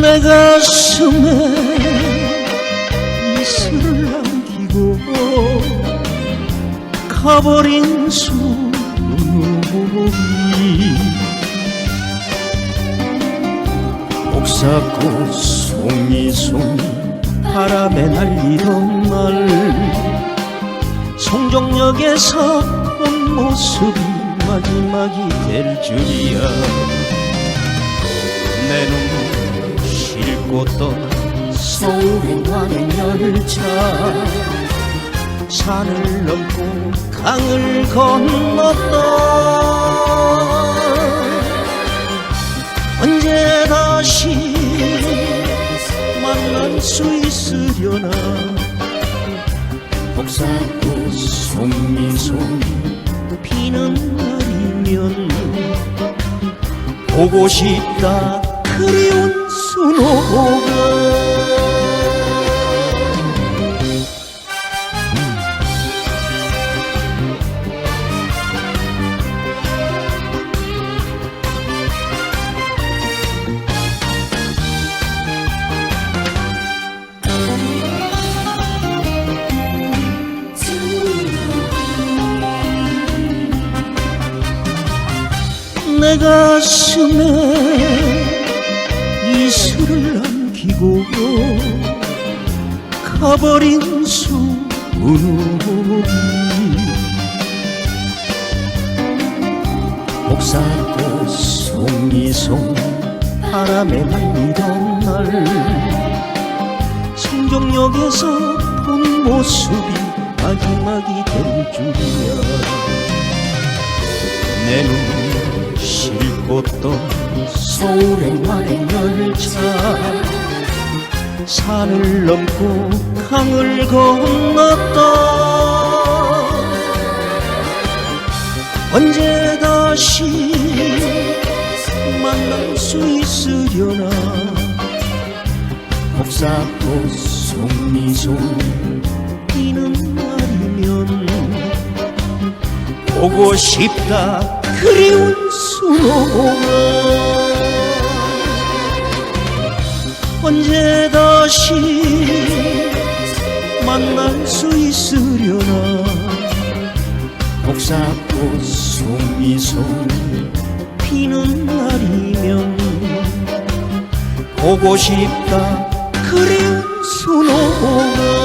내 가슴에 이슬을 남기고 가버린 수놓이 옥사꽃 송이송이 바람에 날리던 날 송정역에서 본 모습이 마지막이 될 줄이야. 내 눈물 떠난 서울에 가는 열차. 산을 넘고 강을 건넜다. 언제 다시 만날 수 있으려나? 복사꽃 송이송이 피는 날이면 보고 싶다. 그리운 순호가 내 가슴에 가버린 수문이 옥사꽃 송이송 바람에 날리던 날. 성정역에서 본 모습이 마지막이 될 줄이야. 내 눈물 떠 서울의 열차 산을 넘고 강을 건넜다. 언제 다시 만날 수 있으려나? 복사꽃 송이송이 피는 날이면 보고 싶다. 그리운 수호가 언제 다시 만날 수 있으려나? 복사꽃 송이송이 피는 날이면 보고 싶다. 그리운 수호가